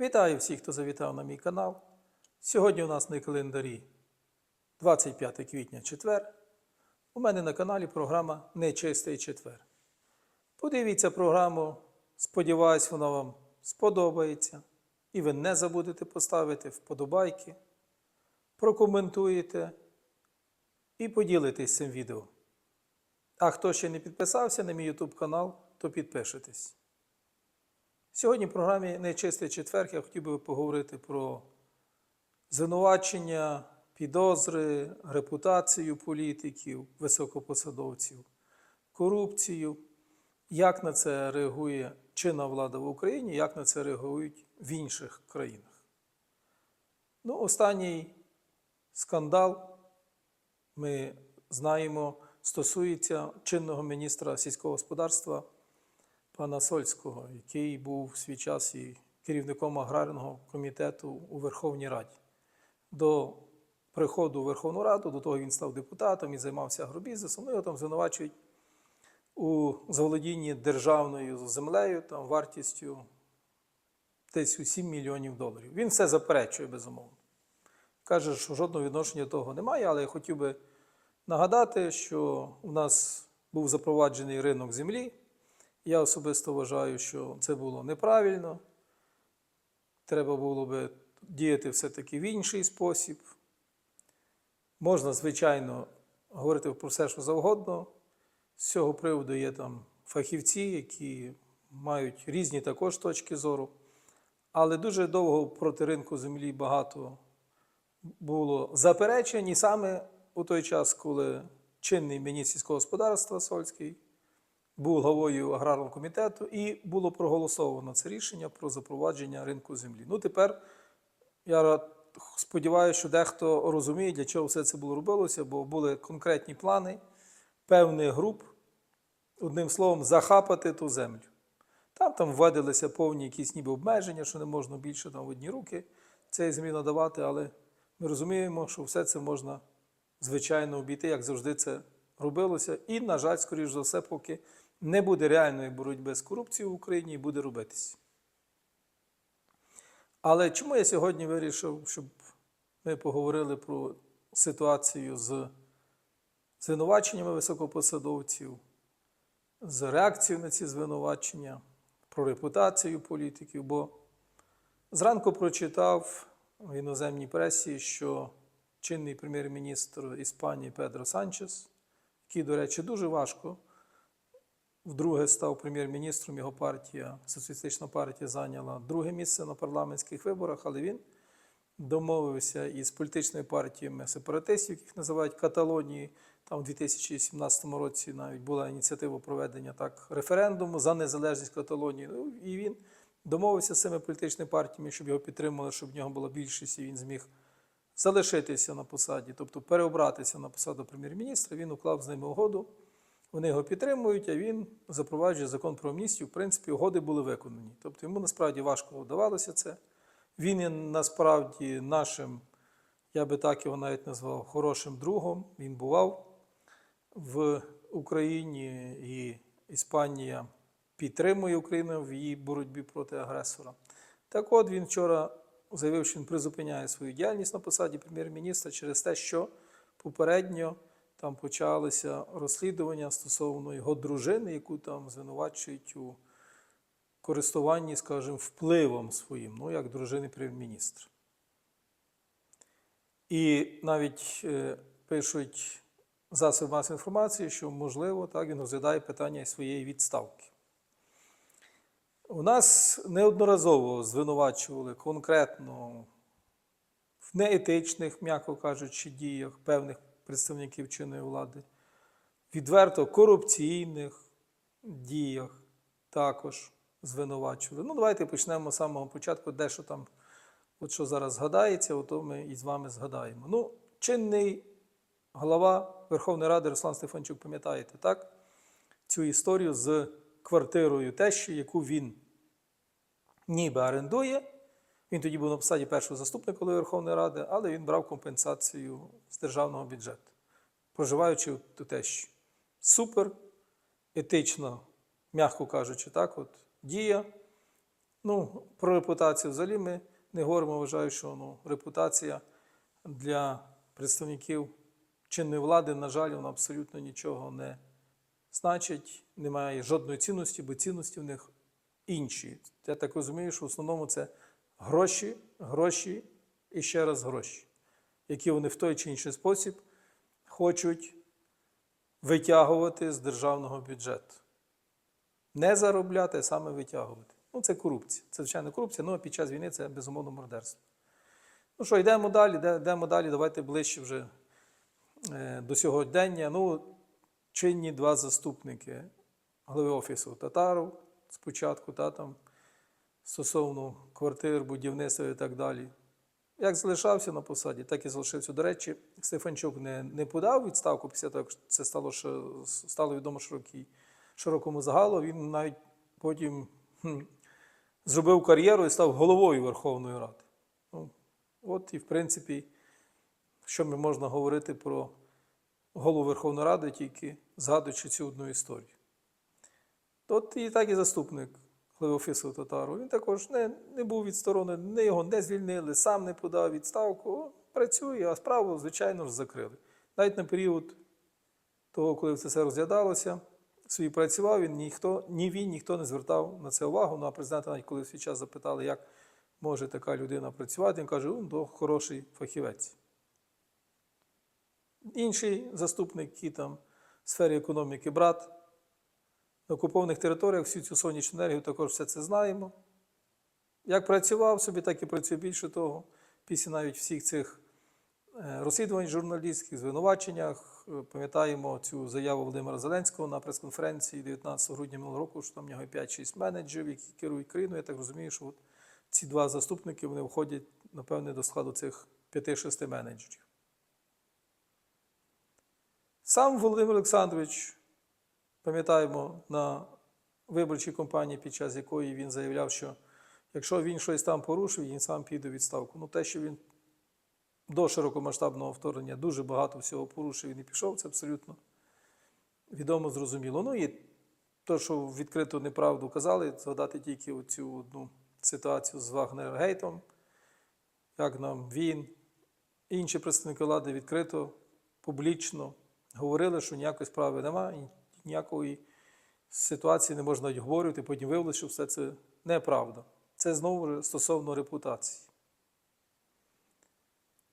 Вітаю всіх, хто завітав на мій канал. Сьогодні у нас на календарі 25 квітня четвер. У мене на каналі програма Нечистий четвер. Подивіться програму, сподіваюсь, вона вам сподобається. І ви не забудете поставити вподобайки, прокоментуєте і поділитесь цим відео. А хто ще не підписався на мій YouTube канал, то підпишитесь. Сьогодні в програмі Нечистий четвер я хотів би поговорити про звинувачення, підозри, репутацію політиків, високопосадовців, корупцію, як на це реагує чинна влада в Україні, як на це реагують в інших країнах. Ну, останній скандал, ми знаємо, стосується чинного міністра сільського господарства пана Сольського, який був в свій час і керівником аграрного комітету у Верховній Раді. До приходу у Верховну Раду, до того він став депутатом і займався агробізнесом. Ну, його там звинувачують у заволодінні державною землею, там вартістю десь у 7 мільйонів доларів. Він все заперечує, безумовно. Каже, що жодного відношення того немає, але я хотів би нагадати, що у нас був запроваджений ринок землі. Я особисто вважаю, що це було неправильно. Треба було би діяти все-таки в інший спосіб. Можна, звичайно, говорити про все, що завгодно. З цього приводу є там фахівці, які мають різні також точки зору. Але дуже довго проти ринку землі багато було заперечень, і саме у той час, коли чинний міністр сільського господарства Сольський був главою аграрного комітету, і було проголосовано це рішення про запровадження ринку землі. Ну, тепер я сподіваюся, що дехто розуміє, для чого все це було робилося, бо були конкретні плани певних груп, одним словом, захапати ту землю. Там там вводилися повні якісь ніби обмеження, що не можна більше там в одні руки цієї землі надавати, але ми розуміємо, що все це можна звичайно обійти, як завжди це робилося. І, на жаль, скоріш за все, поки не буде реальної боротьби з корупцією в Україні і буде робитися. Але чому я сьогодні вирішив, щоб ми поговорили про ситуацію з звинуваченнями високопосадовців, з реакцією на ці звинувачення, про репутацію політиків? Бо зранку прочитав в іноземній пресі, що чинний прем'єр-міністр Іспанії Педро Санчес, який, до речі, дуже важко вдруге став прем'єр-міністром, його партія, соціалістична партія, зайняла друге місце на парламентських виборах, але він домовився із політичними партіями сепаратистів, яких називають Каталонії. Там у 2017 році навіть була ініціатива проведення так референдуму за незалежність Каталонії. Ну, і він домовився з цими політичними партіями, щоб його підтримали, щоб в нього була більшість, і він зміг залишитися на посаді, тобто переобратися на посаду прем'єр-міністра. Він уклав з ними угоду. Вони його підтримують, а він запроваджує закон про амністію. В принципі, угоди були виконані. Тобто йому насправді важко вдавалося це. Він є насправді нашим, я би так його навіть назвав, хорошим другом. Він бував в Україні і Іспанія підтримує Україну в її боротьбі проти агресора. Так от він вчора заявив, що він призупиняє свою діяльність на посаді прем'єр-міністра через те, що попередньо там почалися розслідування стосовно його дружини, яку там звинувачують у користуванні, скажімо, впливом своїм, ну, як дружини прем'єр-міністра. І навіть е, пишуть засоби масової інформації, що, можливо, так він розглядає питання своєї відставки. У нас неодноразово звинувачували конкретно в неетичних, м'яко кажучи, діях певних представників чинної влади, відверто корупційних діях також звинувачували. Ну, давайте почнемо з самого початку, де що там, от що зараз згадається, ото ми і з вами згадаємо. Ну, чинний голова Верховної Ради Руслан Стефанчук, пам'ятаєте, так? Цю історію з квартирою тещі, яку він ніби орендує. Він тоді був на посаді першого заступника голови Верховної Ради, але він брав компенсацію з державного бюджету, проживаючи в тутещі. Супер етично, м'яко кажучи, так, от дія. Ну, про репутацію взагалі ми не говоримо. Вважаю, що ну, репутація для представників чинної влади, на жаль, вона абсолютно нічого не значить, немає жодної цінності, бо цінності в них інші. Я так розумію, що в основному це гроші, гроші і ще раз гроші, які вони в той чи інший спосіб хочуть витягувати з державного бюджету. Не заробляти, а саме витягувати. Ну, це корупція. Це звичайно корупція, ну а під час війни це безумовно мордерство. Ну що, йдемо далі, йдемо далі, давайте ближче вже е, до сьогодення. Ну, чинні два заступники голови офісу Татаров спочатку, та там стосовно квартир, будівництва і так далі. Як залишався на посаді, так і залишився. До речі, Стефанчук не, не подав відставку після того, як це стало, стало відомо широкій, широкому загалу. Він навіть потім хм, зробив кар'єру і став головою Верховної Ради. Ну, от і в принципі, що ми можна говорити про голову Верховної Ради, тільки згадуючи цю одну історію. От і так і заступник голови офісу Татару. Він також не, не був відсторонений, не його не звільнили, сам не подав відставку. Працює, а справу, звичайно ж, закрили. Навіть на період того, коли це все розглядалося, свій працював, він ніхто, ні він, ніхто не звертав на це увагу. Ну, а президента, навіть коли в свій час запитали, як може така людина працювати, він каже, ну, то хороший фахівець. Інший заступник, який там в сфері економіки брат, на окупованих територіях всю цю сонячну енергію також все це знаємо. Як працював собі, так і працює більше того. Після навіть всіх цих е, розслідувань журналістських, звинуваченнях. Е, Пам'ятаємо цю заяву Володимира Зеленського на прес-конференції 19 грудня минулого року, що там в нього 5-6 менеджерів, які керують країною. Я так розумію, що от ці два заступники вони входять, напевне, до складу цих 5-6 менеджерів. Сам Володимир Олександрович, пам'ятаємо, на виборчій кампанії, під час якої він заявляв, що якщо він щось там порушив, він сам піде у відставку. Ну, те, що він до широкомасштабного вторгнення дуже багато всього порушив і не пішов, це абсолютно відомо, зрозуміло. Ну і те, що відкрито неправду казали, згадати тільки оцю одну ситуацію з Вагнергейтом, як нам він, інші представники влади відкрито, публічно говорили, що ніякої справи немає, ніякої ситуації не можна навіть обговорювати, потім виявилося, що все це неправда. Це знову ж стосовно репутації.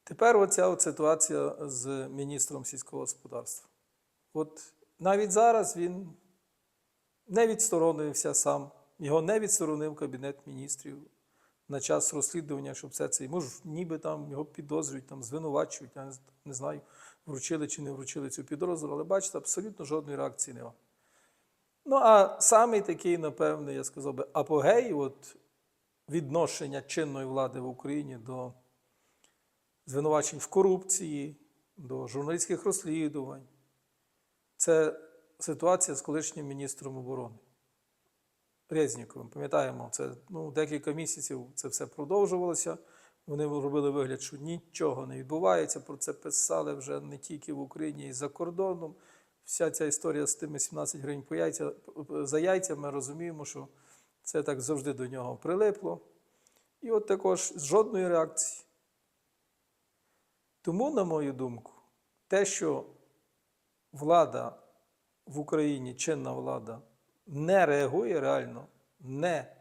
Тепер оця от ситуація з міністром сільського господарства. От навіть зараз він не відсторонився сам, його не відсторонив Кабінет міністрів на час розслідування, щоб все це. Може, ніби там його підозрюють, там звинувачують, я не, знаю, вручили чи не вручили цю підозру, але бачите, абсолютно жодної реакції немає. Ну, а самий такий, напевне, я сказав би, апогей от, відношення чинної влади в Україні до звинувачень в корупції, до журналістських розслідувань. Це ситуація з колишнім міністром оборони Резніковим. Пам'ятаємо, це ну, декілька місяців це все продовжувалося. Вони робили вигляд, що нічого не відбувається. Про це писали вже не тільки в Україні, і за кордоном. Вся ця історія з тими 17 гривень по яйця, за яйця, ми розуміємо, що це так завжди до нього прилипло. І от також жодної реакції. Тому, на мою думку, те, що влада в Україні, чинна влада, не реагує реально, не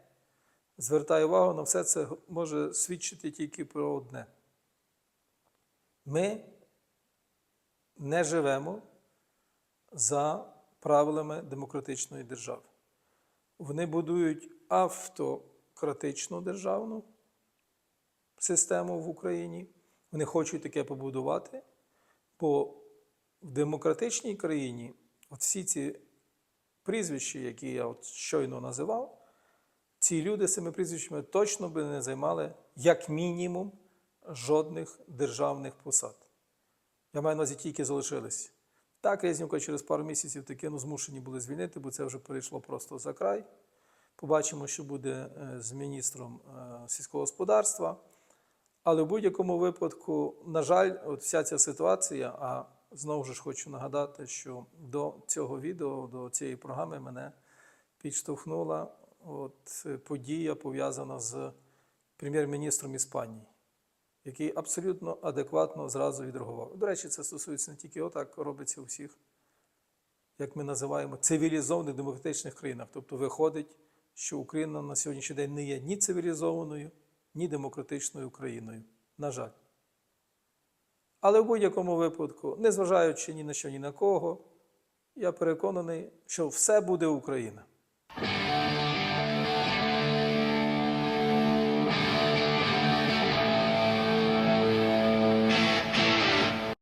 звертає увагу на все це може свідчити тільки про одне. Ми не живемо за правилами демократичної держави. Вони будують автократичну державну систему в Україні. Вони хочуть таке побудувати, бо в демократичній країні всі ці прізвища, які я от щойно називав, ці люди з цими прізвищами точно би не займали як мінімум жодних державних посад. Я маю на увазі тільки залишилися. Так, Резнівка через пару місяців таки ну, змушені були звільнити, бо це вже перейшло просто за край. Побачимо, що буде е, з міністром е, сільського господарства. Але в будь-якому випадку, на жаль, от вся ця ситуація, а знову ж хочу нагадати, що до цього відео, до цієї програми мене підштовхнула от, подія пов'язана з прем'єр-міністром Іспанії, який абсолютно адекватно зразу відреагував. До речі, це стосується не тільки отак, робиться у всіх, як ми називаємо, цивілізованих демократичних країнах. Тобто виходить, що Україна на сьогоднішній день не є ні цивілізованою, ні демократичною країною. На жаль. Але в будь-якому випадку, незважаючи ні на що, ні на кого, я переконаний, що все буде Україна.